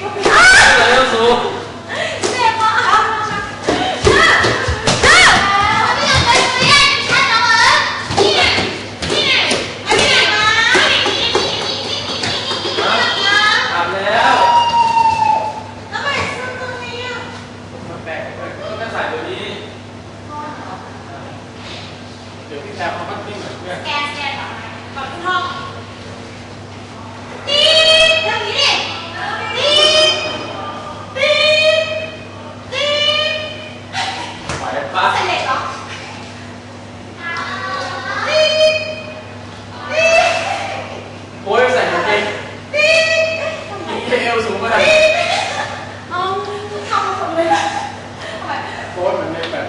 เร็สูอาบแล้วมันแปลกก็ไม่ใส่ตัวนี้ เดี๋ยวพี่แซมเขาก็ไม่เหมือนเพื่อน แกแก ได้ปเสร็จเหรอโอ้ยใส่กเกงกางเอวสูงมากเอาทำคนเลยโค้ดมันไม่แบบ